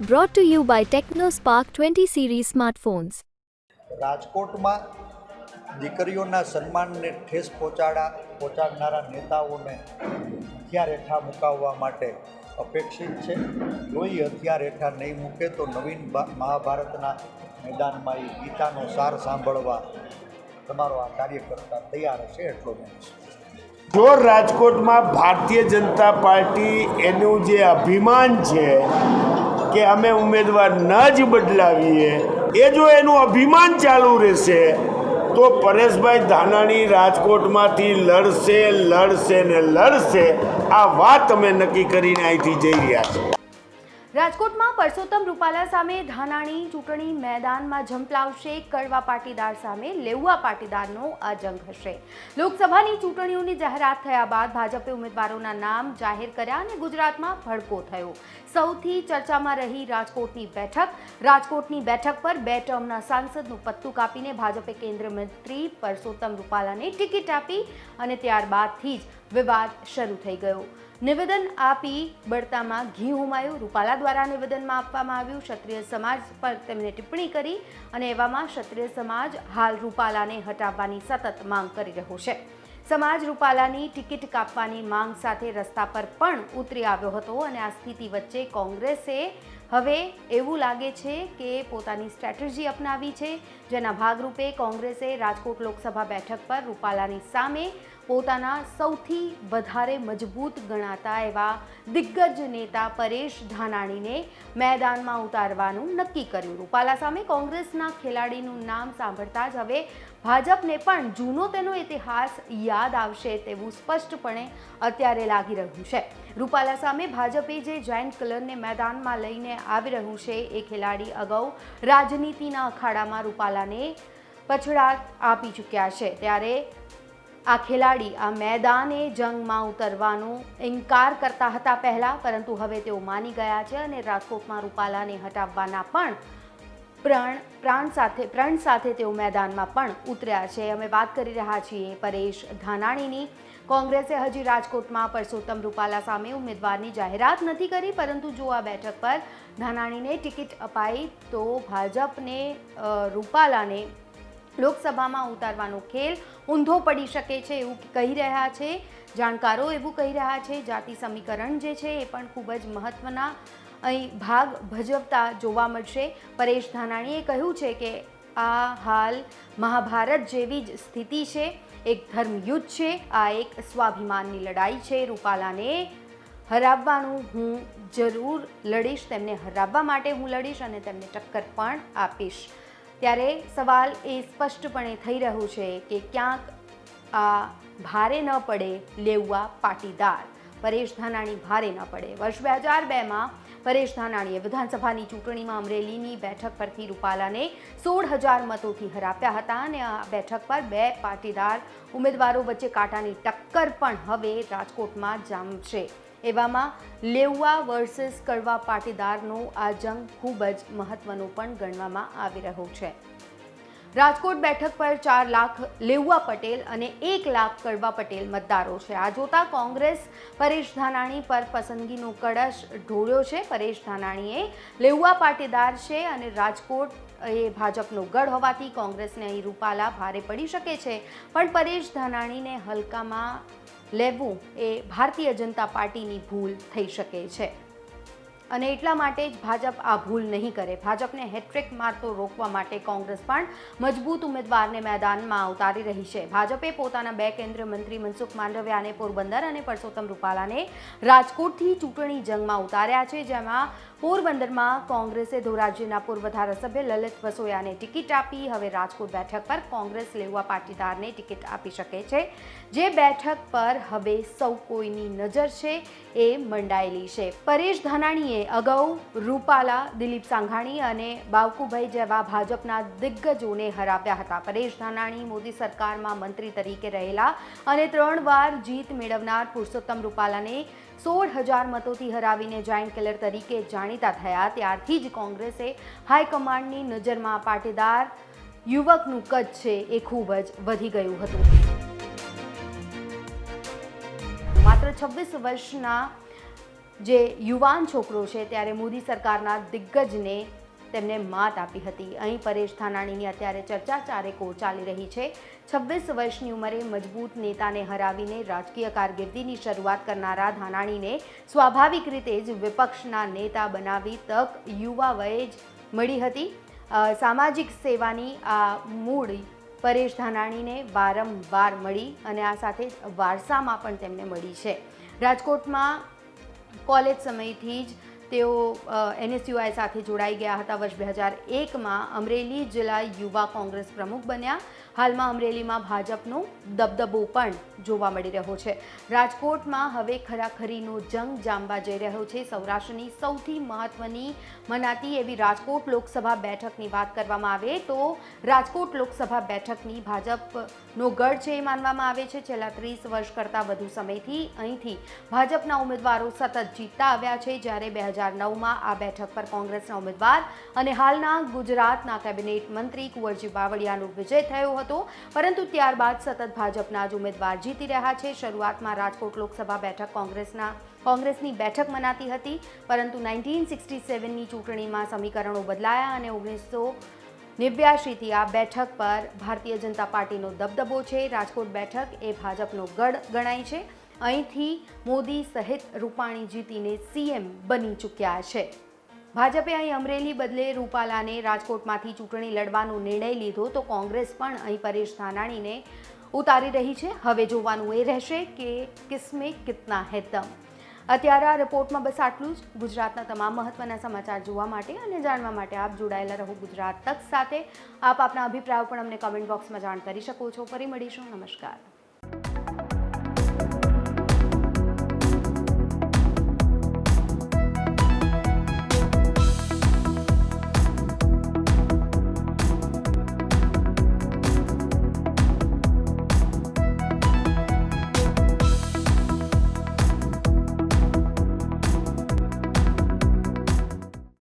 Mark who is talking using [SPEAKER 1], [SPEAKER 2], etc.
[SPEAKER 1] Brought to you by TechnoSpark 20 series smartphones.
[SPEAKER 2] રાજકોટમાં દીકરીઓના સન્માનને ઠેસ પહોંચાડા પહોંચાડનારા નેતાઓને હથિયાર હેઠા મુકાવવા માટે અપેક્ષિત છે કોઈ હથિયાર હેઠા નહીં મૂકે તો નવીન મહાભારતના મેદાનમાં એ ગીતાનો સાર સાંભળવા તમારો આ કાર્યકર્તા તૈયાર હશે એટલો મેં
[SPEAKER 3] જો રાજકોટમાં ભારતીય જનતા પાર્ટી એનું જે અભિમાન છે કે અમે ઉમેદવાર ન જ બદલાવીએ. એ જો એનું અભિમાન ચાલુ રહેશે, તો પરેશભાઈ ધાનાણી રાજકોટમાંથી લડશે લડશે ને લડશે. આ વાત અમે નક્કી કરીને અહીંથી જઈ રહ્યા છીએ.
[SPEAKER 4] રાજકોટમાં પરસોત્તમ રૂપાલા સામે ધાનાણી ચૂંટણી મેદાનમાં ઝંપલાવશે કડવા પાટીદાર સામે લેઉવા પાટીદારનો આ જંગ હશે. લોકસભાની ચૂંટણીઓની જાહેરાત થયા બાદ ભાજપે ઉમેદવારોના નામ જાહેર કર્યા અને ગુજરાતમાં ભડકો થયો. સૌથી ચર્ચામાં રહી રાજકોટની બેઠક. રાજકોટની બેઠક પર બે ટર્મના સાંસદનું પત્તું કાપીને ભાજપે કેન્દ્ર મંત્રી પરસોત્તમ રૂપાલાને ટિકિટ આપી અને ત્યારબાદથી જ વિવાદ શરૂ થઈ ગયો. નિવેદન આપી બળતામાં ઘી હુમાયું. રૂપાલા દ્વારા નિવેદનમાં આપવામાં આવ્યું. ક્ષત્રિય સમાજ પર તેમણે ટિપ્પણી કરી અને એવામાં ક્ષત્રિય સમાજ હાલ રૂપાલાને હટાવવાની સતત માંગ કરી રહ્યો છે. સમાજ રૂપાલાની ટિકિટ કાપવાની માંગ સાથે રસ્તા પર પણ ઉતરી આવ્યો હતો અને આ સ્થિતિ વચ્ચે કોંગ્રેસે હવે એવું લાગે છે કે પોતાની સ્ટ્રેટેજી અપનાવી છે. જેના ભાગરૂપે કોંગ્રેસે રાજકોટ લોકસભા બેઠક પર રૂપાલાની સામે પોતાના સૌથી વધારે મજબૂત ગણાતા એવા દિગ્ગજ નેતા પરેશ ધાનાણીને મેદાનમાં ઉતારવાનું નક્કી કર્યું. રૂપાલા સામે કોંગ્રેસના ખેલાડીનું નામ સાંભળતા જ હવે ભાજપને પણ જૂનો તેનો ઇતિહાસ યાદ આવશે તેવું સ્પષ્ટપણે અત્યારે લાગી રહ્યું છે. રૂપાલા સામે ભાજપે જે જાયન્ટ કલરને મેદાનમાં લઈને આવી રહ્યું છે એ ખેલાડી અગાઉ રાજનીતિના અખાડામાં રૂપાલાને પછડાટ આપી ચૂક્યા છે. ત્યારે આ ખેલાડી આ મેદાને જંગમાં ઉતરવાનો ઇનકાર કરતા હતા પહેલાં, પરંતુ હવે તેઓ માની ગયા છે અને રાજકોટમાં રૂપાલાને હટાવવાના પણ પ્રણ, પ્રાણ સાથે, પ્રણ સાથે તેઓ મેદાનમાં પણ ઉતર્યા છે. અમે વાત કરી રહ્યા છીએ પરેશ ધાનાણીની. કોંગ્રેસે હજી રાજકોટમાં પરસોત્તમ રૂપાલા સામે ઉમેદવારની જાહેરાત નથી કરી, પરંતુ જો આ બેઠક પર ધાનાણીને ટિકિટ અપાઈ, તો ભાજપને રૂપાલાને લોકસભામાં ઉતારવાનો ખેલ ઊંધો પડી શકે છે એવું કહી રહ્યા છે. જાણકારો એવું કહી રહ્યા છે, જાતિ સમીકરણ જે છે એ પણ ખૂબ જ મહત્ત્વના અહીં ભાગ ભજવતા જોવા મળશે. પરેશ ધાનાણીએ કહ્યું છે કે આ હાલ મહાભારત જેવી જ સ્થિતિ છે. એક ધર્મયુદ્ધ છે, આ એક સ્વાભિમાનની લડાઈ છે. રૂપાલાને હરાવવાનું હું જરૂર લડીશ, તેમને હરાવવા માટે હું લડીશ અને તેમને ટક્કર પણ આપીશ. ત્યારે સવાલ એ સ્પષ્ટપણે થઈ રહ્યો છે કે ક્યાંક આ ભારે ન પડે લેવા પાટીદાર. પરેશ ધાનાણી ભારે ન પડે. વર્ષ બે હજાર બેમાં પરેશ ધાનાણીએ વિધાનસભાની ચૂંટણીમાં અમરેલીની બેઠક પરથી રૂપાલાને સોળ હજાર મતોથી હરાવ્યા હતા અને આ બેઠક પર બે પાટીદાર ઉમેદવારો વચ્ચે કાંટાની ટક્કર પણ હવે રાજકોટમાં જામશે એવામાં લેઉવા વર્સિસ કડવા પાટીદારનો આ જંગ ખૂબ જ મહત્વનો પણ ગણવામાં આવી રહ્યો છે. રાજકોટ બેઠક પર ચાર લાખ લેઉવા પટેલ અને એક લાખ કડવા પટેલ મતદારો છે. આ જોતા કોંગ્રેસ પરેશ ધાનાણી પર પસંદગીનો કળશ ઢોળ્યો છે. પરેશ ધાનાણીએ લેઉવા પાટીદાર છે અને રાજકોટ એ ભાજપનો ગઢ હોવાથી કોંગ્રેસને અહીં રૂપાલા ભારે પડી શકે છે. પણ પરેશ ધાનાણીને હલકામાં લેવું એ ભારતીય જનતા પાર્ટીની ભૂલ થઈ શકે છે. અને એટલા માટે જ ભાજપ આ ભૂલ નહીં કરે. ભાજપને હેટ્રિક મારતો રોકવા માટે કોંગ્રેસ પણ મજબૂત ઉમેદવારને મેદાનમાં ઉતારી રહી છે. ભાજપે પોતાના બે કેન્દ્રીય મંત્રી મનસુખ માંડવિયાને પોરબંદર અને પરસોત્તમ રૂપાલાને રાજકોટથી ચૂંટણી જંગમાં ઉતાર્યા છે, જેમાં પોરબંદરમાં કોંગ્રેસે ધોરાજીના પૂર્વ ધારાસભ્ય લલિત વસોયાને ટિકિટ આપી. હવે રાજકોટ બેઠક પર કોંગ્રેસ લેવા પાટીદારને ટિકિટ આપી શકે છે. જે બેઠક પર હવે સૌ કોઈની નજર છે એ મંડાયેલી છે. પરેશ ધાનાણીએ અગાઉ રૂપાલા, દિલીપ સાંઘાણી અને બાવકુભાઈ જેવા ભાજપના દિગ્ગજોને હરાવ્યા હતા. પરેશ ધાનાણી મોદી સરકારમાં મંત્રી તરીકે રહેલા અને ત્રણ વાર જીત મેળવનાર પુરુષોત્તમ રૂપાલાને સોળ હજાર મતોથી હરાવીને જાઇન્ટ કિલર તરીકે જાણીતા થયા. ત્યારથી જ કોંગ્રેસે હાઈકમાન્ડની નજરમાં પાટીદાર યુવકનું કદ છે એ ખૂબ જ વધી ગયું હતું. માત્ર છવ્વીસ વર્ષના જે યુવાન છોકરો છે, ત્યારે મોદી સરકારના દિગ્ગજને તેમને માત આપી હતી. અહીં પરેશ ધાનાણીની અત્યારે ચર્ચા ચારેકો ચાલી રહી છે. છવ્વીસ વર્ષની ઉંમરે મજબૂત નેતાને હરાવીને રાજકીય કારકિર્દીની શરૂઆત કરનારા ધાનાણીને સ્વાભાવિક રીતે જ વિપક્ષના નેતા બનાવી તક યુવા વયે જ મળી હતી. સામાજિક સેવાની આ મૂળ પરેશ ધાનાણીને વારંવાર મળી અને આ સાથે વારસામાં પણ તેમને મળી છે. રાજકોટમાં કોલેજ સમયથી જ તેઓ એનએસયુઆઈ સાથે જોડાઈ ગયા હતા વર્ષ બે હજાર એકમાં. અમરેલી જિલ્લા યુવા કોંગ્રેસ પ્રમુખ બન્યા. હાલમાં અમરેલીમાં ભાજપનો દબદબો પણ જોવા મળી રહ્યો છે. રાજકોટમાં હવે ખરાખરીનો જંગ જામવા જઈ રહ્યો છે. સૌરાષ્ટ્રની સૌથી મહત્વની મનાતી એવી રાજકોટ લોકસભા બેઠકની વાત કરવામાં આવે તો રાજકોટ લોકસભા બેઠકની ભાજપનો ગઢ છે એ માનવામાં આવે છે. છેલ્લા ત્રીસ વર્ષ કરતાં વધુ સમયથી અહીંથી ભાજપના ઉમેદવારો સતત જીતતા આવ્યા છે. જ્યારે બે હજાર નવમાં આ બેઠક પર કોંગ્રેસના ઉમેદવાર અને હાલના ગુજરાતના કેબિનેટ મંત્રી કુંવરજી બાવળિયાનો વિજય થયો હતો. પરંતુ ત્યારબાદ સતત ભાજપના જ ઉમેદવાર જીતી રહ્યા છે. શરૂઆતમાં રાજકોટ લોકસભા બેઠક કોંગ્રેસના કોંગ્રેસની બેઠક મનાતી હતી. પરંતુ નાઇન્ટીન સિક્સટી સેવનની ચૂંટણીમાં સમીકરણો બદલાયા અને ઓગણીસો નેવ્યાશીથી આ બેઠક પર ભારતીય જનતા પાર્ટીનો દબદબો છે. રાજકોટ બેઠક એ ભાજપનો ગઢ ગણાય છે. અહીંથી મોદી સહિત રૂપાણી જીતીને સીએમ બની ચૂક્યા છે. ભાજપે અહીં અમરેલી બદલે રૂપાલાને રાજકોટમાંથી ચૂંટણી લડવાનો નિર્ણય લીધો તો કોંગ્રેસ પણ અહીં પરેશ ધાનાણીને ઉતારી રહી છે. હવે જોવાનું એ રહેશે કે કિસમે કિતના હે તમ અત્યારે આ રિપોર્ટમાં બસ આટલું જ. ગુજરાતના તમામ મહત્વના સમાચાર જોવા માટે અને જાણવા માટે આપ જોડાયેલા રહો ગુજરાત તક સાથે. આપ આપના અભિપ્રાયો પણ અમને કમેન્ટ બોક્સમાં જાણ કરી શકો છો. ફરી મળીશું. નમસ્કાર.